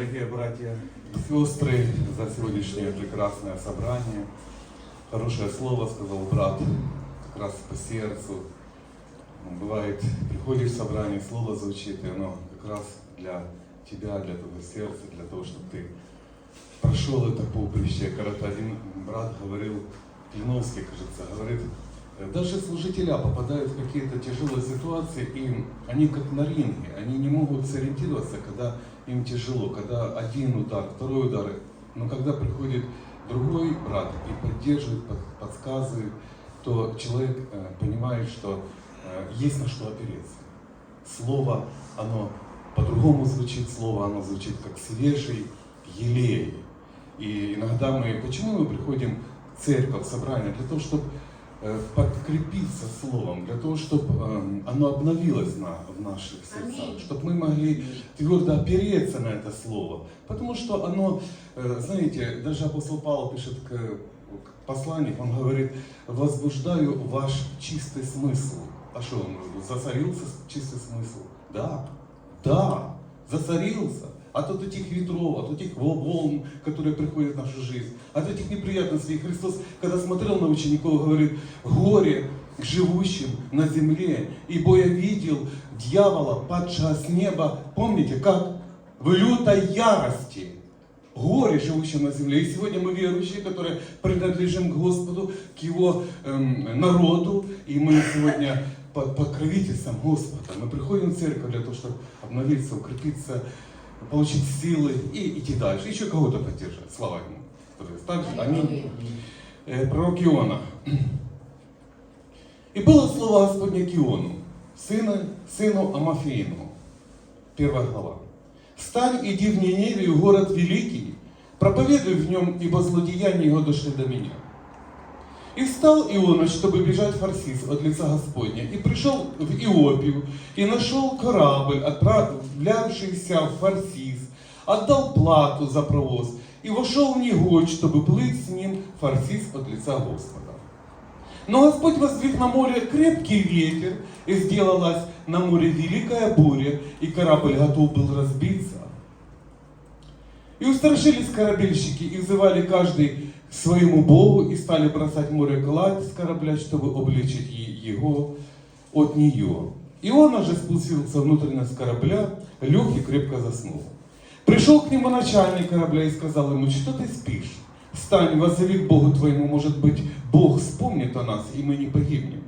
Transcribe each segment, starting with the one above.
Дорогие братья и сестры, за сегодняшнее прекрасное собрание. Хорошее слово сказал брат, как раз по сердцу. Ну, Бывает, приходишь в собрание, слово звучит, и оно как раз для тебя, для твоего сердца, для того, чтобы ты прошел это поприще. Когда-то один брат говорил, Клиновский, кажется, говорит, э, даже служителя попадают в какие-то тяжелые ситуации, и они как на ринге, они не могут сориентироваться, когда им тяжело, когда один удар, второй удар, но когда приходит другой брат и поддерживает, под- подсказывает, то человек э, понимает, что э, есть на что опереться. Слово, оно по-другому звучит, слово, оно звучит как свежий елей. И иногда мы, почему мы приходим в церковь, в собрание? Для того, чтобы подкрепиться словом, для того, чтобы оно обновилось на, в наших сердцах, чтобы мы могли твердо опереться на это слово. Потому что оно, э, знаете, даже апостол Павел пишет к, к посланник, он говорит, возбуждаю ваш чистый смысл. А что он говорит? Засорился чистый смысл? Да, да, засорился. От вот этих ветров, от этих вол- волн, которые приходят в нашу жизнь, от этих неприятностей. Христос, когда смотрел на учеников, говорит, горе живущим на земле, ибо я видел дьявола, падшего с неба, помните, как? В лютой ярости. Горе живущим на земле. И сегодня мы верующие, которые принадлежим к Господу, к Его эм, народу. И мы сегодня под покровительством Господа. Мы приходим в церковь для того, чтобы обновиться, укрепиться, получить силы и идти дальше. Еще кого-то поддержать. Слава Ему. То есть Так же, аминь. Э, Пророк Иона. И было слово Господне к Иону, сына, сыну Амафеину. Первая глава. Встань, иди в Ниневию, город великий, проповедуй в нем, ибо злодеяния его дошли до меня. И встал Иона, чтобы бежать в Фарсис от лица Господня, и пришел в Иопию, и нашел корабль, отправлявшийся в Фарсис, отдал плату за провоз, и вошел в Негодь, чтобы плыть с ним Фарсис от лица Господа. Но Господь воздвиг на море крепкий ветер, и сделалась на море великая буря, и корабль готов был разбиться. И устрашились корабельщики, и взывали каждый своему Богу, и стали бросать море гладь с корабля, чтобы обличить е- его от нее. Иона же спустился внутренность корабля, лег и крепко заснул. Пришел к нему начальник корабля и сказал ему, что ты спишь? Встань, воззови к Богу твоему, может быть, Бог вспомнит о нас, и мы не погибнем.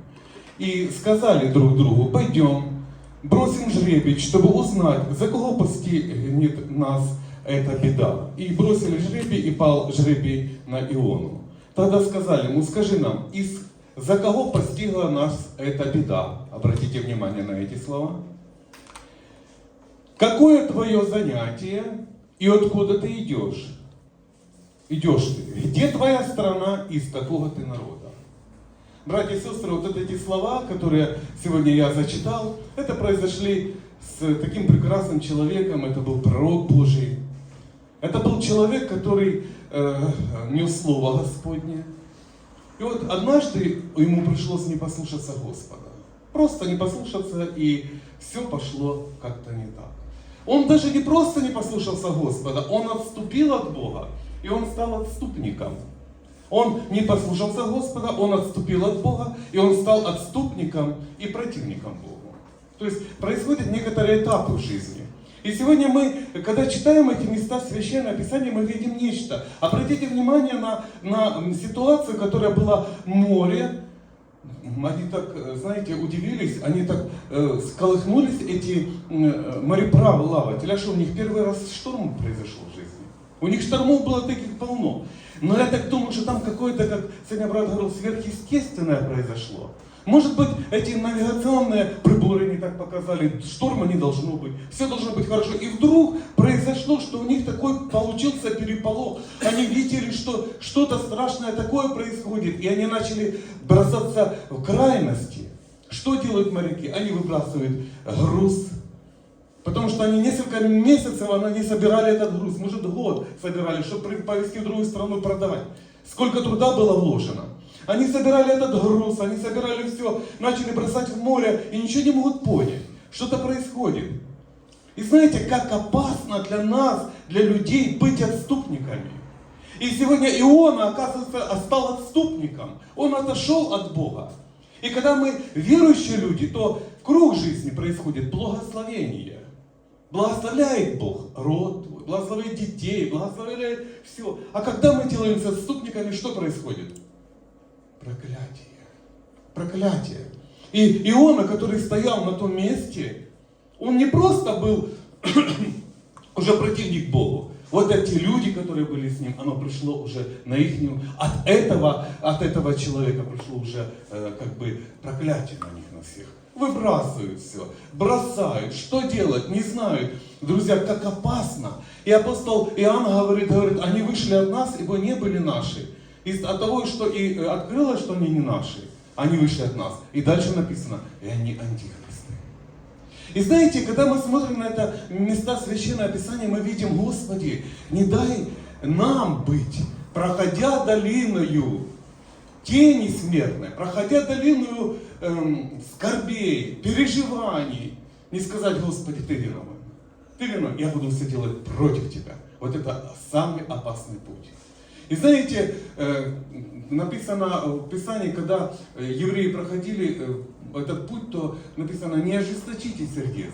И сказали друг другу, пойдем, бросим жребий, чтобы узнать, за кого постигнет нас эта беда. И бросили жребий, и пал жребий на Иону. Тогда сказали ему, скажи нам, из за кого постигла нас эта беда? Обратите внимание на эти слова. Какое твое занятие и откуда ты идешь? Идешь ты. Где твоя страна, из какого ты народа? Братья и сестры, вот эти слова, которые сегодня я зачитал, это произошли с таким прекрасным человеком, это был пророк Божий. Это был человек, который э, нес Слово Господне. И вот однажды ему пришлось не послушаться Господа. Просто не послушаться, и все пошло как-то не так. Он даже не просто не послушался Господа, он отступил от Бога, и он стал отступником. Он не послушался Господа, он отступил от Бога, и он стал отступником и противником Богу. То есть происходят некоторые этапы в жизни. И сегодня мы, когда читаем эти места Священного Писания, мы видим нечто. Обратите внимание на, на ситуацию, которая была море. Они так, э, знаете, удивились, они так э, сколыхнулись, эти э, мореплаватели. А что, у них первый раз шторм произошел в жизни? У них штормов было таких полно. Но я так думаю, что там какое-то, как сегодня брат говорил, сверхъестественное произошло. Может быть, эти навигационные приборы не так показали, шторма не должно быть, все должно быть хорошо. И вдруг произошло, что у них такой получился переполох. Они видели, что что-то страшное такое происходит, и они начали бросаться в крайности. Что делают моряки? Они выбрасывают груз, Потому что они несколько месяцев они собирали этот груз, может год собирали, чтобы повезти в другую страну продавать. Сколько труда было вложено. Они собирали этот груз, они собирали все, начали бросать в море и ничего не могут понять. Что-то происходит. И знаете, как опасно для нас, для людей быть отступниками. И сегодня Иона, оказывается, стал отступником. Он отошел от Бога. И когда мы верующие люди, то круг жизни происходит благословение. Благословляет Бог род твой, благословляет детей, благословляет все. А когда мы делаемся отступниками, что происходит? Проклятие. Проклятие. И Иона, который стоял на том месте, он не просто был уже противник Богу. Вот эти люди, которые были с ним, оно пришло уже на их от этого, от этого человека пришло уже э, как бы проклятие на них на всех. Выбрасывают все, бросают, что делать, не знают. Друзья, как опасно. И апостол Иоанн говорит, говорит, они вышли от нас, ибо не были наши. Из от того, что и э, открылось, что они не наши, они вышли от нас. И дальше написано, и они антихристы. И знаете, когда мы смотрим на это места священного Писания, мы видим, Господи, не дай нам быть, проходя долиною тени смертной, проходя долиною эм, скорбей, переживаний, не сказать, Господи, Ты виновен. Ты виновен, я буду все делать против Тебя. Вот это самый опасный путь. И знаете, э, написано в Писании, когда э, евреи проходили э, этот путь, то написано, не ожесточите сердец,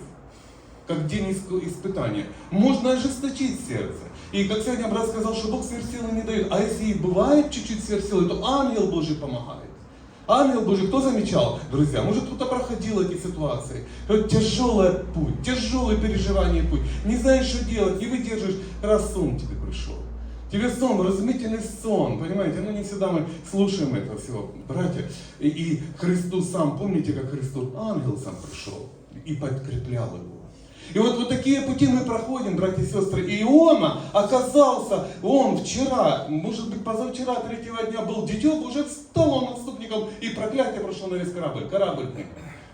как день испытания. Можно ожесточить сердце. И как сегодня брат сказал, что Бог сверхсилы не дает. А если и бывает чуть-чуть сверхсилы, то ангел Божий помогает. Ангел Божий, кто замечал, друзья, может кто-то проходил эти ситуации. Это тяжелый путь, тяжелое переживание путь. Не знаешь, что делать, и выдержишь, раз сон тебе пришел. Тебе сон, разумительный сон, понимаете? Ну не всегда мы слушаем это все, братья. И, и Христос сам, помните, как Христос, ангел сам пришел и подкреплял его. И вот, вот такие пути мы проходим, братья и сестры. И Иона оказался, он вчера, может быть позавчера, третьего дня был дитё, уже стал он отступником, и проклятие прошло на весь корабль. Корабль.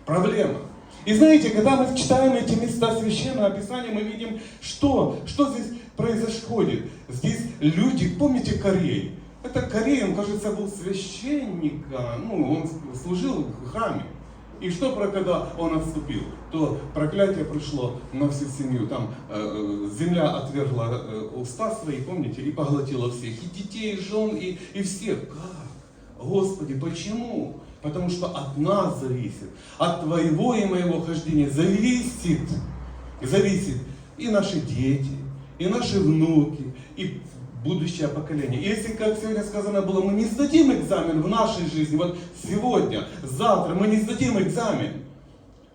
Проблема. И знаете, когда мы читаем эти места священного Писания, мы видим, что, что здесь происходит. Здесь люди, помните Корей? Это Корей, он, кажется, был священником, ну, он служил в храме. И что, про когда он отступил? То проклятие пришло на всю семью. Там э, земля отвергла э, уста свои, помните, и поглотила всех. И детей, и жен, и, и всех. Как? Господи, почему? Потому что от нас зависит, от твоего и моего хождения зависит, зависит и наши дети, и наши внуки, и будущее поколение. Если, как сегодня сказано было, мы не сдадим экзамен в нашей жизни, вот сегодня, завтра мы не сдадим экзамен,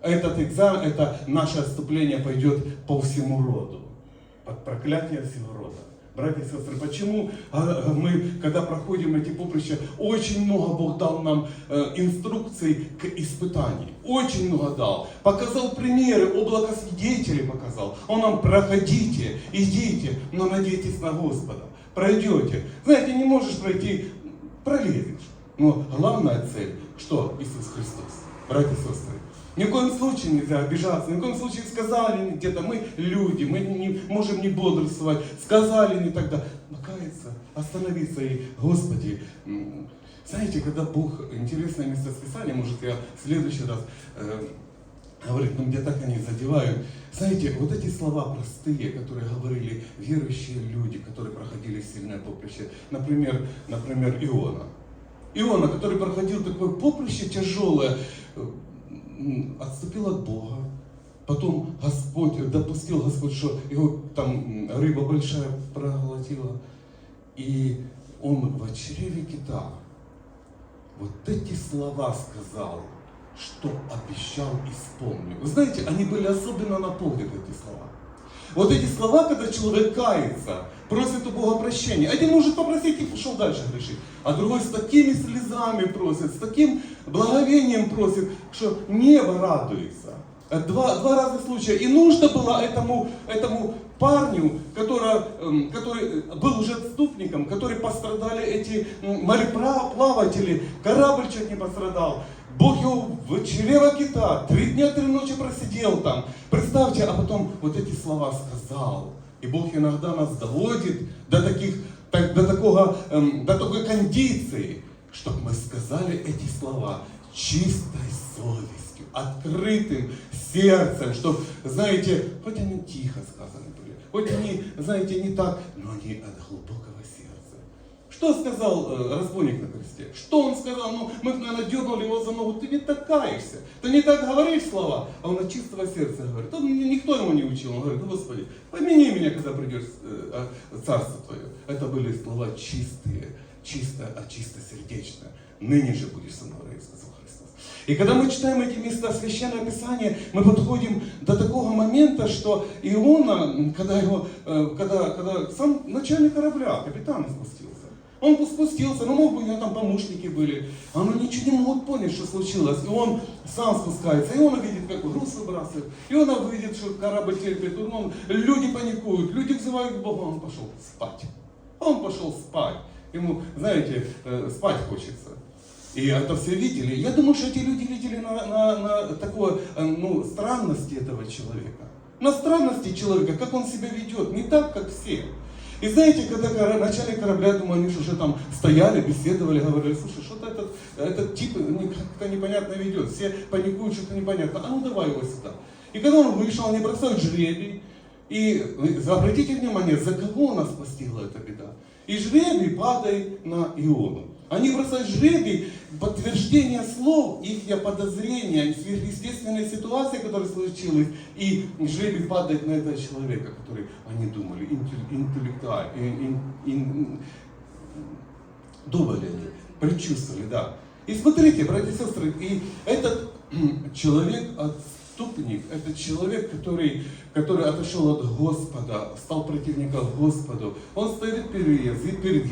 этот экзамен, это наше отступление пойдет по всему роду, под проклятие всего рода. Братья и сестры, почему а, мы, когда проходим эти поприща, очень много Бог дал нам э, инструкций к испытанию. Очень много дал. Показал примеры, облако свидетелей показал. Он нам проходите, идите, но надейтесь на Господа. Пройдете. Знаете, не можешь пройти, пролезешь. Но главная цель, что Иисус Христос. Братья и сестры, ни в коем случае нельзя обижаться, ни в коем случае сказали где-то, мы люди, мы не можем не бодрствовать, сказали не тогда. Покаяться, остановиться и, Господи, знаете, когда Бог, интересное место Писания, может я в следующий раз э, говорит, ну где так они задевают. Знаете, вот эти слова простые, которые говорили верующие люди, которые проходили сильное поприще, например, например, Иона. Иона, который проходил такое поприще тяжелое, отступил от Бога. Потом Господь, допустил Господь, что его там рыба большая проглотила. И он в чреве кита вот эти слова сказал, что обещал, исполню. Вы знаете, они были особенно наполнены, эти слова. Вот эти слова, когда человек кается, просит у Бога прощения. Один может попросить и пошел дальше грешить. А другой с такими слезами просит, с таким благовением просит, что небо радуется. Два, два разных случая. И нужно было этому, этому парню, который, эм, который был уже отступником, который пострадали эти мореплаватели, корабль чуть не пострадал. Бог его в чрево кита, три дня, три ночи просидел там. Представьте, а потом вот эти слова сказал. И Бог иногда нас доводит до таких, до такого, эм, до такой кондиции, чтобы мы сказали эти слова чистой совестью. открытым сердцем, что, знаете, хоть они тихо сказаны были, хоть они, знаете, не так, но они от. Что сказал э, разбойник на кресте? Что он сказал? Ну, мы, наверное, дернули его за ногу. Ты не так каешься. Ты не так говоришь слова. А он от чистого сердца говорит. Он, никто ему не учил. Он говорит, Господи, помяни меня, когда придешь э, а, царство Твое. Это были слова чистые, чисто, а чисто сердечно. Ныне же будешь со мной, сказал Христос. И когда мы читаем эти места Священного Писания, мы подходим до такого момента, что Иона, когда его, э, когда, когда сам начальник корабля, капитан спустился, он спустился, ну, мог бы, у него там помощники были. А он ничего не могут понять, что случилось. И он сам спускается, и он видит, как груз выбрасывает. И он видит, что корабль терпит. Он, люди паникуют, люди взывают к Богу, он пошел спать. Он пошел спать. Ему, знаете, э, спать хочется. И это все видели. Я думаю, что эти люди видели на, на, на такое, э, ну, странности этого человека. На странности человека, как он себя ведет. Не так, как все. И знаете, когда начальник корабля, думаю, они же уже там стояли, беседовали, говорили, слушай, что-то этот, этот тип как-то непонятно ведет, все паникуют, что-то непонятно, а ну давай его сюда. И когда он вышел, они бросают жребий, и обратите внимание, за кого нас постигла эта беда. И жребий падает на Иону. Они бросают жребий, подтверждение слов, их подозрения, сверхъестественной ситуации, которая случилась, и жребий падает на этого человека, который они думали, интеллектуально, думали они, предчувствовали, да. И смотрите, братья и сестры, и этот человек отступник, это человек, который, который отошел от Господа, стал противником Господу. Он стоит перед, перед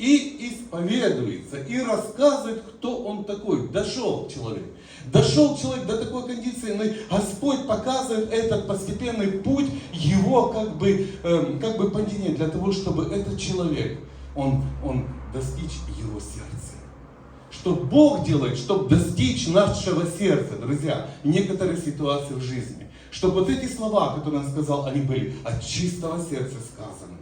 и исповедуется, и рассказывает, кто он такой. Дошел человек. Дошел человек до такой кондиции, но Господь показывает этот постепенный путь его как бы, эм, как бы падения для того, чтобы этот человек, он, он достичь его сердца. Что Бог делает, чтобы достичь нашего сердца, друзья, некоторые ситуации в жизни. Чтобы вот эти слова, которые он сказал, они были от чистого сердца сказаны.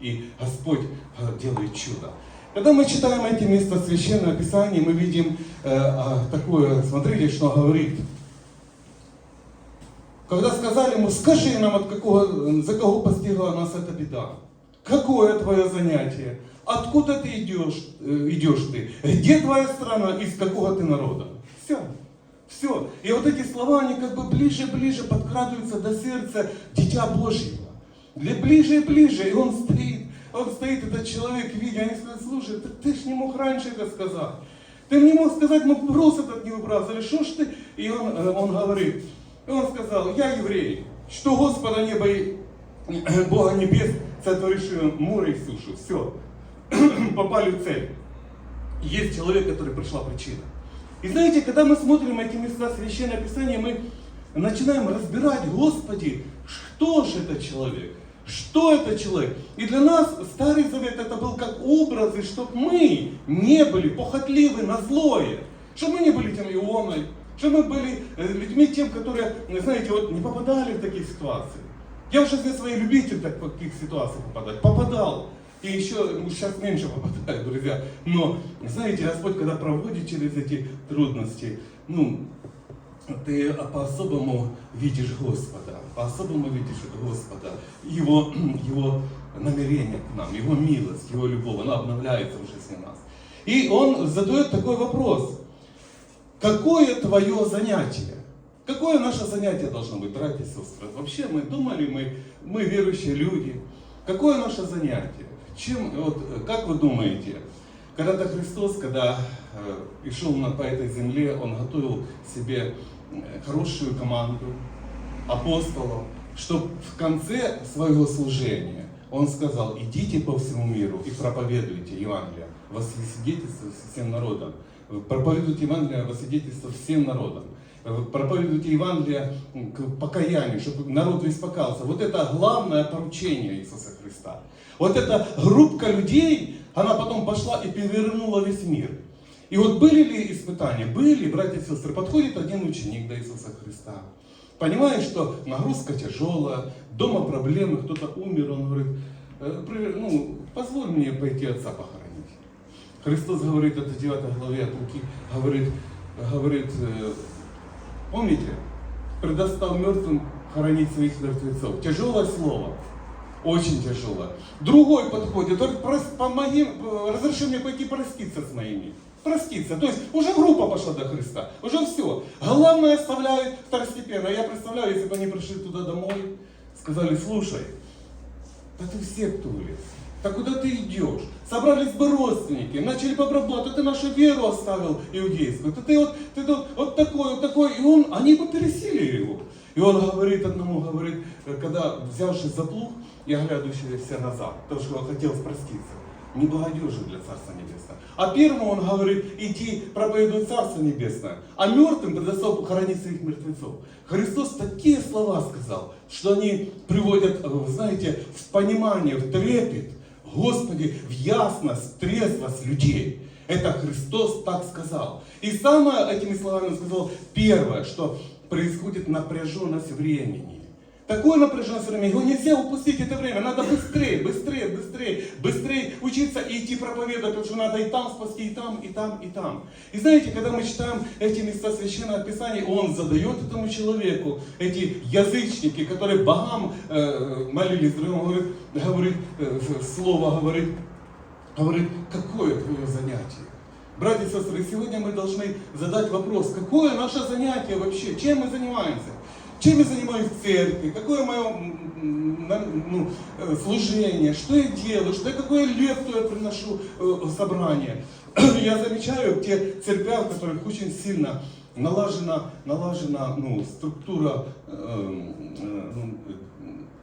И Господь э, делает чудо. Когда мы читаем эти места Священного Писания, мы видим э, а, такое, смотрите, что говорит. Когда сказали ему, скажи нам, от какого, за кого постигла нас эта беда. Какое твое занятие? Откуда ты идешь, э, идешь ты? Где твоя страна? Из какого ты народа? Все. Все. И вот эти слова, они как бы ближе и ближе подкрадываются до сердца Дитя Божьего. Для ближе и ближе. И он он стоит, этот человек, видя, они сказали, слушай, так ты ж не мог раньше это сказать. Ты мне мог сказать, мы брос этот не выбрасывали, что ж ты? И он, э, он говорит, и он сказал, я еврей, что Господа неба и э, Бога небес, сотворившего море и сушу. Все, попали в цель. Есть человек, который пришла причина. И знаете, когда мы смотрим эти места Священного Писания, мы начинаем разбирать, Господи, что же это человек? Что это человек? И для нас Старый Завет это был как образы, чтобы мы не были похотливы на злое. Чтобы мы не были тем Ионой, чтобы мы были э, людьми тем, которые, знаете, вот не попадали в такие ситуации. Я уже для своей любитель так в таких ситуациях попадать. Попадал. И еще ну, сейчас меньше попадаю, друзья. Но, знаете, Господь, когда проводит через эти трудности, ну, ты по-особому видишь Господа, по-особому видишь Господа, Его, Его намерение к нам, Его милость, Его любовь, она обновляется в жизни нас. И Он задает такой вопрос. Какое твое занятие? Какое наше занятие должно быть, братья и сестры? Вообще мы думали, мы, мы верующие люди. Какое наше занятие? Чем, вот, как вы думаете, когда-то Христос, когда э, и шел на, по этой земле, Он готовил себе хорошую команду апостолов, чтобы в конце своего служения Он сказал, идите по всему миру и проповедуйте Евангелие, свидетельствуйте всем народам. Проповедуйте Евангелие, свидетельство всем народам. Проповедуйте Евангелие к покаянию, чтобы народ весь покался. Вот это главное поручение Иисуса Христа. Вот эта группка людей, она потом пошла и перевернула весь мир. И вот были ли испытания? Были, братья и сестры. Подходит один ученик до Иисуса Христа. Понимает, что нагрузка тяжелая, дома проблемы, кто-то умер, он говорит, «Э, ну, позволь мне пойти отца похоронить. Христос говорит, это в 9 главе от Луки, говорит, говорит, э, помните, предостал мертвым хоронить своих мертвецов. Тяжелое слово. Очень тяжело. Другой подходит, говорит, «Прос- помоги, э, разреши мне пойти проститься с моими. Проститься. То есть уже группа пошла до Христа. Уже все. Главное оставляют второстепенно. Я представляю, если бы они пришли туда домой, сказали, слушай, да ты в секту влез. Да куда ты идешь? Собрались бы родственники, начали бы обрабатывать, ты нашу веру оставил иудейскую. Ты, ты вот, ты вот, вот такой, вот такой. И он, они бы пересилили его. И он говорит одному, говорит, когда взявшись за плуг, я оглядывающийся назад, потому что он хотел спроститься. Не благодежи для Царства Небесного. А первому он говорит, иди проповедуй Царство Небесное, а мертвым предоставил хоронить своих мертвецов. Христос такие слова сказал, что они приводят, э, знаете, в понимание, в трепет, Господи, в ясность, трезвость людей. Это Христос так сказал. И самое этими словами он сказал, первое, что происходит напряженность времени. Такое напряженность времени, его нельзя упустить это время, надо быстрее, быстрее, быстрее, быстрее учиться и идти проповедовать, потому что надо и там спасти, и там, и там, и там. И знаете, когда мы читаем эти места Священного Писания, он задает этому человеку, эти язычники, которые богам э, молились, он говорит, говорит э, слово говорит, говорит, какое твое занятие? Братья и сестры, сегодня мы должны задать вопрос, какое наше занятие вообще, чем мы занимаемся? Чем я занимаюсь в церкви, какое мое ну, э, служение, что я делаю, что я, какое лепту я приношу э, в собрание. Я замечаю в тех церквях, в которых очень сильно налажена, налажена ну, структура э, э, ну,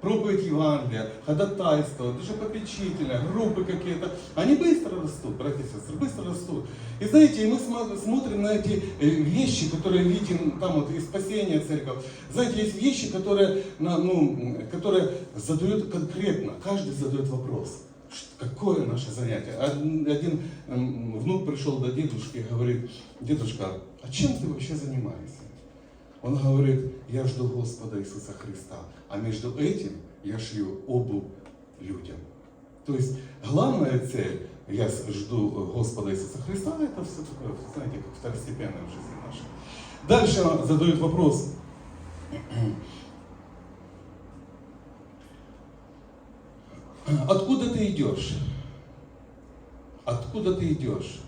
проповедь Евангелия, ходатайство, даже попечительная, группы какие-то, они быстро растут, братья и сестры, быстро растут. И знаете, и мы смо- смотрим на эти э, вещи, которые видим там вот из спасения церковь. Знаете, есть вещи, которые, ну, которые задают конкретно, каждый задает вопрос. Какое наше занятие? Один один, м, внук пришел до дедушки и говорит, дедушка, а чем ты вообще занимаешься? Он говорит, я жду Господа Иисуса Христа, а между этим я шью обувь людям. То есть главная цель, я жду Господа Иисуса Христа, это все такое, знаете, как второстепенное в жизни нашей. Дальше он задает вопрос. Откуда ты идешь? Откуда ты идешь?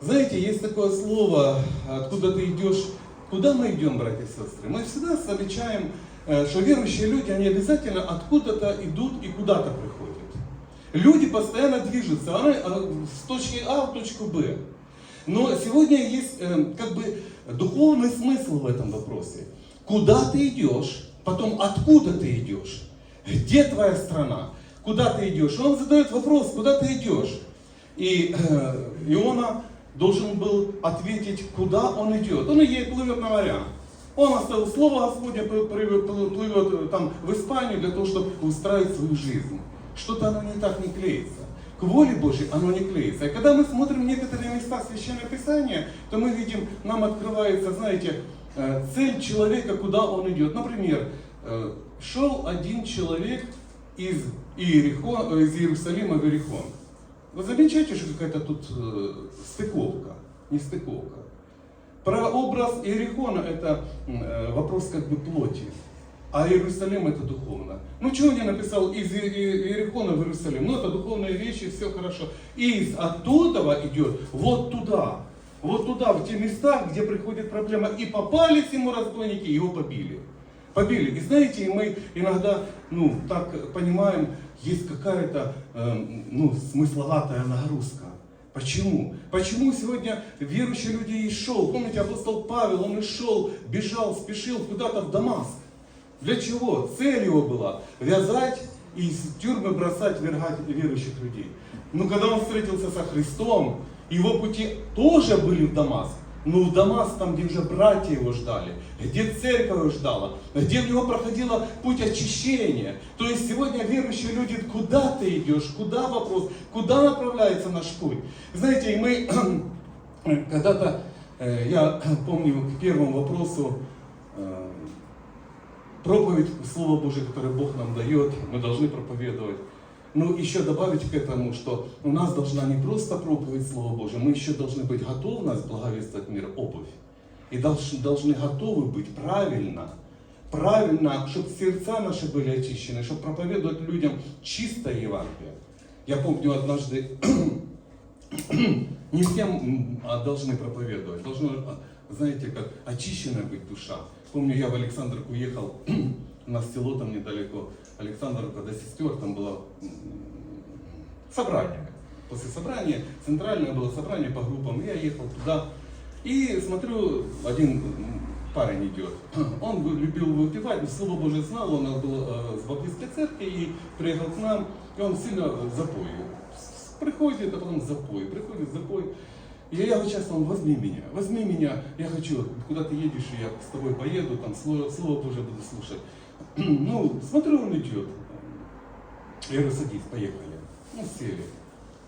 Знаете, есть такое слово, откуда ты идешь, куда мы идем, братья и сестры? Мы всегда замечаем, э, что верующие люди, они обязательно откуда-то идут и куда-то приходят. Люди постоянно движутся они, э, с точки А в точку Б. Но сегодня есть э, как бы духовный смысл в этом вопросе. Куда ты идешь, потом откуда ты идешь, где твоя страна, куда ты идешь. Он задает вопрос, куда ты идешь. И Иона должен был ответить, куда он идет. Он и плывет на моря. Он оставил слово Господне, плывет э, там в Испанию для того, чтобы устроить свою жизнь. Что-то оно не так не клеится. К воле Божьей оно не клеится. И когда мы смотрим некоторые места Священного Писания, то мы видим, нам открывается, знаете, э, цель человека, куда он идет. Например, э, шел один человек из, Иерихон, из Иерусалима в Иерихон. Вы замечаете, что какая-то тут э, стыковка, не стыковка. Прообраз Иерихона это э, вопрос как бы плоти, а Иерусалим это духовно. Ну чего не написал из Иерихона в Иерусалим? Ну это духовные вещи, все хорошо. И из оттуда идет вот туда, вот туда, в те места, где приходит проблема. И попались ему разбойники, его побили. Побили. И знаете, мы иногда, ну, так понимаем, есть какая-то, эм, ну, смысловатая нагрузка. Почему? Почему сегодня верующие люди и шел? Помните, апостол Павел, он и шел, бежал, спешил куда-то в Дамаск. Для чего? Цель его была вязать и из тюрьмы бросать вергать верующих людей. Но когда он встретился со Христом, его пути тоже были в Дамаск. Но в Дамаск, там, где уже братья его ждали, где церковь его ждала, где в него проходила путь очищения. То есть сегодня верующие люди, куда ты идешь, куда вопрос, куда направляется наш путь. Знаете, мы когда-то, э, я помню к первому вопросу, э, проповедь Слова Божьего, которое Бог нам дает, мы должны проповедовать. Ну, еще добавить к этому, что у нас должна не просто проповедь Слова Божьего, мы еще должны быть готовы нас благовествовать мир обувь. и должны, готовы быть правильно, правильно, чтобы сердца наши были очищены, чтобы проповедовать людям чистое Евангелие. Я помню однажды, не всем а должны проповедовать, должно, а, знаете, как очищенная быть душа. Помню, я в Александровку уехал, у нас село там недалеко, Александровка до сестер, там было собрание. После собрания, центральное было собрание по группам, я ехал туда, и смотрю, один парень идет. Он любил выпивать, Слово Божие знал, он был э, с баптистской церкви и приехал к нам, и он сильно. С- Приходит, а потом запой, приходит запой. И я его часто, он, возьми меня, возьми меня, я хочу, куда ты едешь, я с тобой поеду, там Слово, Слово Божие буду слушать. Ну, смотрю, он идет. Я говорю, садись, поехали. Ну, сели.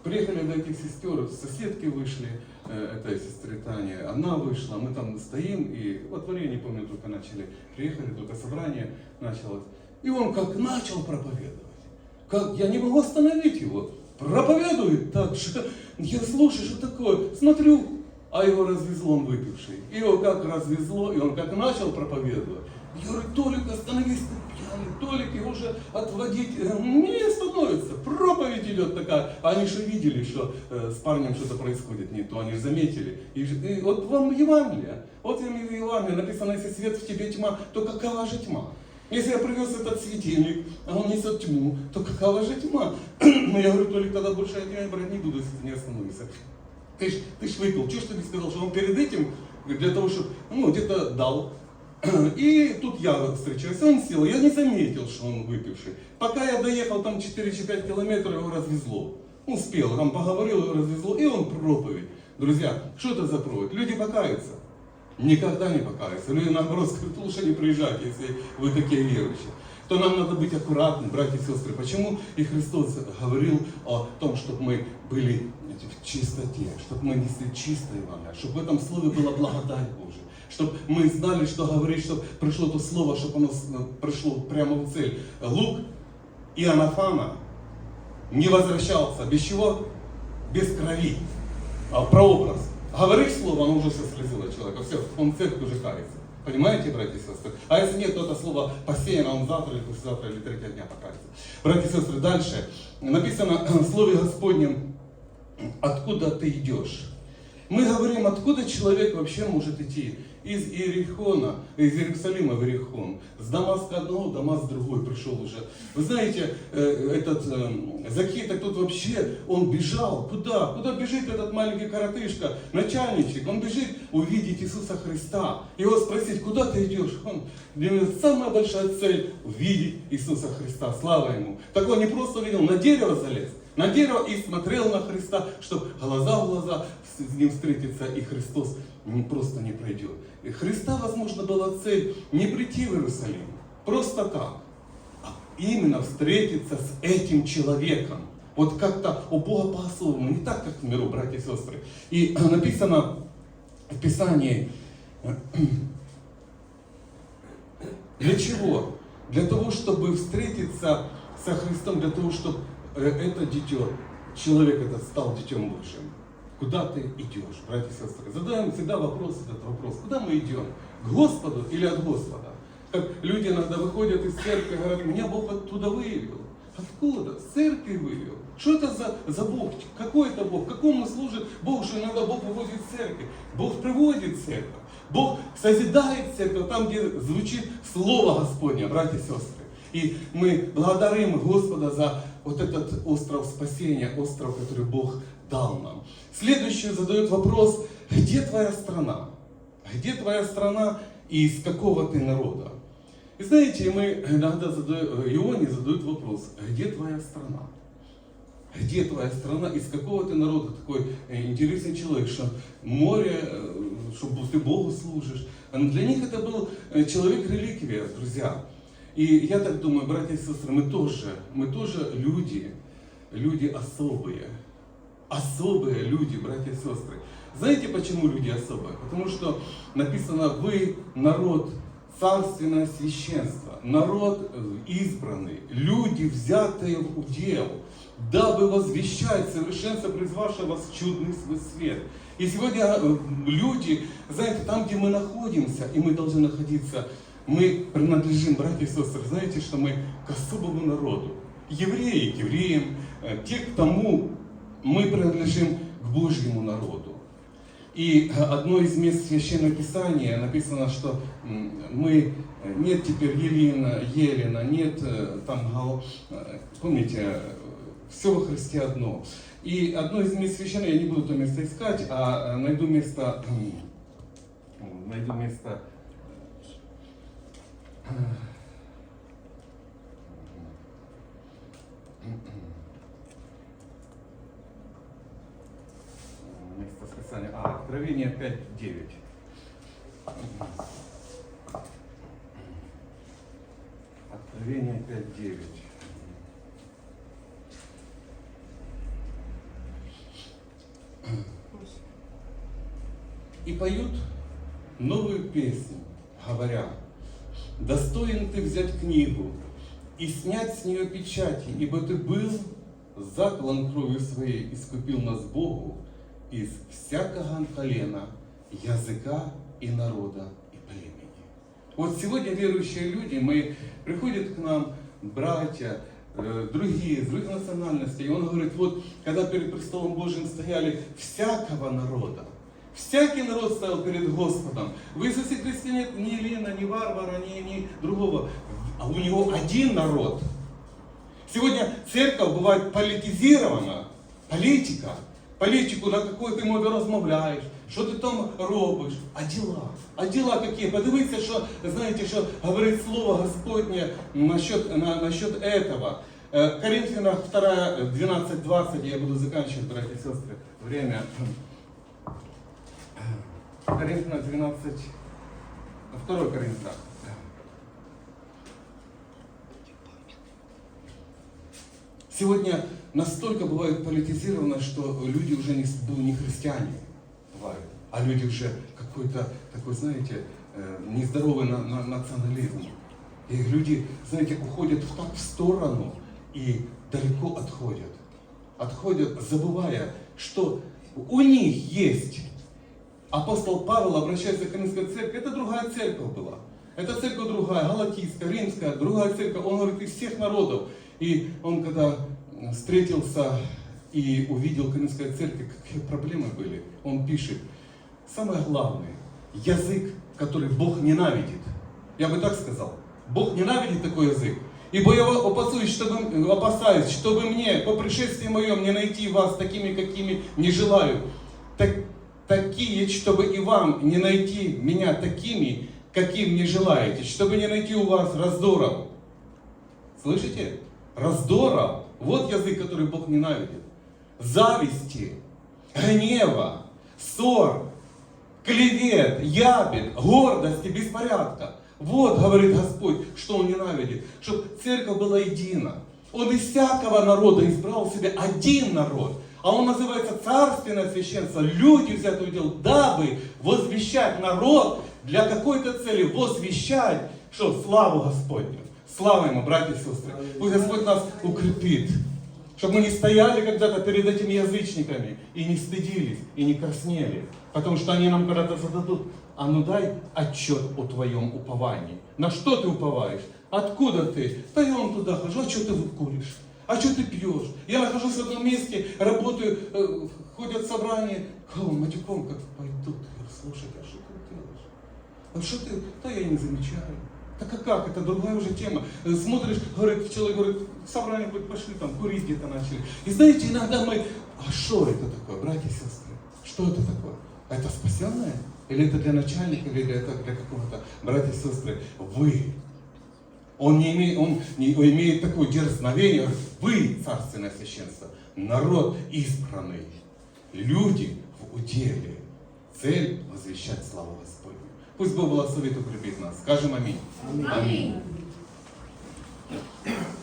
Приехали до этих сестер, соседки вышли, э, этой сестры Тани, она вышла, мы там стоим, и во дворе, не помню, только начали, приехали, только собрание началось. И он как начал проповедовать, как я не могу остановить его, проповедует так же. Я слушаю, что такое, смотрю, а его развезло, он выпивший. Его как развезло, и он как начал проповедовать. Я говорю, Толик, его уже отводить э, не становится. Проповедь идет такая. Они же видели, что э, с парнем что-то происходит не то. Они же заметили. И, вот вам Евангелие. Вот вам Евангелие. Написано, если свет в тебе тьма, то какова же тьма? Если я привез этот светильник, а он несет тьму, то какова же тьма? Но я говорю, Толик, тогда больше я тебя брать не буду, если ты не остановишься. Ты ж, ты ж выпил. Чего ж ты не сказал, что он перед этим, для того, чтобы, ну, где-то дал. И тут я встречаюсь, он сел, я не заметил, что он выпивший. Пока я доехал там 4-5 километров, его развезло. Успел, там поговорил, его развезло, и он проповедь. Друзья, что это за проповедь? Люди покаются. Никогда не покаются. Люди наоборот скажут, лучше не приезжайте, если вы такие верующие. То нам надо быть аккуратны, братья и сестры. Почему и Христос говорил о том, чтобы мы были в чистоте, чтобы мы несли чистое Евангелие, чтобы в этом слове была благодать Божия, чтобы мы знали, что говорить, чтобы пришло то слово, чтобы оно пришло прямо в цель. Лук и Анафана не возвращался. Без чего? Без крови. А прообраз. Говоришь слово, оно уже все слезило человека. Все, он в церкви уже кается. Понимаете, братья и сестры? А если нет, то это слово посеяно, он завтра или послезавтра или третьего дня покается. Братья и сестры, дальше. Написано в Слове Господнем, откуда ты идешь. Мы говорим, откуда человек вообще может идти? Из Иерихона, из Иерусалима в Иерихон. С Дамаска одного, Дамаск другой пришел уже. Вы знаете, э, этот э, Закей, так тут вообще, он бежал. Куда? Куда бежит этот маленький коротышка, начальничек? Он бежит увидеть Иисуса Христа. Его спросить, куда ты идешь? Он, для него самая большая цель – увидеть Иисуса Христа. Слава Ему. Так он не просто увидел, на дерево залез на дерево и смотрел на Христа, чтобы глаза в глаза с ним встретиться, и Христос просто не пройдет. И Христа, возможно, была цель не прийти в Иерусалим, просто так, а именно встретиться с этим человеком. Вот как-то у Бога по-особому, не так, как в миру, братья и сестры. И написано в Писании, для чего? Для того, чтобы встретиться со Христом, для того, чтобы э, это дитё, человек этот стал детем Божьим. Куда ты идешь, братья и сестры? Задаем всегда вопрос, этот вопрос. Куда мы идем? К Господу или от Господа? Как люди иногда выходят из церкви и говорят, меня Бог оттуда вывел. Откуда? С церкви вывел. Что это за, за Бог? Какой это Бог? Какому служит Бог, что иногда Бог выводит церковь? Бог приводит церковь. Бог созидает церковь там, где звучит Слово Господне, братья и сестры. И мы благодарим Господа за вот этот остров спасения, остров, который Бог дал нам. Следующий задает вопрос, где твоя страна? Где твоя страна и из какого ты народа? И знаете, мы иногда задаем, Ионе задают вопрос, где твоя страна? Где твоя страна, из какого ты народа такой э, интересный человек, что море, э, что ты Богу служишь. Для них это был э, человек-реликвия, друзья. И я так думаю, братья и сестры, мы тоже, мы тоже люди, люди особые. Особые люди, братья и сестры. Знаете, почему люди особые? Потому что написано, вы народ, царственное священство. народ э, избранный, люди, взятые в удел, дабы возвещать совершенство призвавшего вас в чудный свой свет. И сегодня э, люди, знаете, там, где мы находимся, и мы должны находиться, мы принадлежим, братья и сестры, знаете, что мы к особому народу. Евреи к евреям, э, те к тому, мы принадлежим к Божьему народу. И э, одно из мест Священного Писания написано, что мы, э, нет теперь Елена, Елена, нет там, гал- помните, все во Христе одно. И одно из мест Священного, я не буду то место искать, а найду место, найду место, место Писания, а, Откровение 5.9. Откровение 5.9. И поют новую песню, говоря, достоин ты взять книгу и снять с нее печати, ибо ты был заклан кровью своей, искупил нас Богу из всякого колена, языка и народа и племени. Вот сегодня верующие люди, мы приходят к нам братья, э, другие, из других национальностей, и он говорит, вот, когда перед престолом Божьим стояли всякого народа, всякий народ стоял перед Господом. В Иисусе Христе нет ни Елена, ни варвара, ни, ни другого, а у него один народ. Сегодня церковь бывает политизирована, политика, політику, на якої ти мові розмовляєш, що ти там робиш, а діла. А діла які? Подивіться, що, знаєте, що говорить Слово Господнє насчет, на, насчет этого. Э, Коринфянам 2, 12-20, я буду заканчивать, братья и сестры, время. Коринфянам 12, 2 Коринфянам. Сегодня настолько бывает политизировано, что люди уже не, ну, не христиане бывают, а люди уже какой-то такой, знаете, э, нездоровый на- на- национализм. И люди, знаете, уходят в так в сторону и далеко отходят. Отходят, забывая, что у них есть апостол Павел обращается к Коринфской церкви, это другая церковь была. Это церковь другая, галатийская, римская, другая церковь. Он говорит, из всех народов. И он когда встретился и увидел Коринфская церковь, какие проблемы были, он пишет, самое главное, язык, который Бог ненавидит. Я бы так сказал. Бог ненавидит такой язык. Ибо я опасаюсь, чтобы, опасаюсь, чтобы мне по пришествии моем не найти вас такими, какими не желаю. Так, такие, чтобы и вам не найти меня такими, каким не желаете, чтобы не найти у вас раздоров. Слышите? Раздоров. Вот язык, который Бог ненавидит. Зависти, гнева, ссор, клевет, ябед, гордости, беспорядка. Вот, говорит Господь, что Он ненавидит. Чтобы церковь была едина. Он из всякого народа избрал себе один народ. А он называется царственное священство. Люди взяты удел, дабы возвещать народ для какой-то цели. Возвещать, что славу Господню. Слава Ему, братья и сестры. Пусть Господь нас укрепит. Чтобы мы не стояли когда-то перед этими язычниками и не стыдились, и не краснели. Потому что они нам когда-то зададут, а ну дай отчет о твоем уповании. На что ты уповаешь? Откуда ты? Да я вон туда хожу, а что ты куришь? А что ты пьешь? Я нахожусь в одном месте, работаю, э, ходят собрания, О, матюком как пойдут. Я, Слушай, а что ты делаешь? А что ты? Да я не замечаю. Так а как? Это другая уже тема. Э, Смотришь, говорит, человек говорит, собрание говорит, пошли там, курить где-то начали. И знаете, иногда мы, а что это такое, братья и сестры? Что это такое? Это спасенное? Или это для начальника, или это для какого-то братья и сестры? Вы. Он, не имеет, он не, имеет такое дерзновение, вы, царственное священство, народ избранный, люди в уделе. Цель – возвещать славу Господню. Пусть Бог благословит и укрепит нас. Скажем аминь. Аминь. аминь.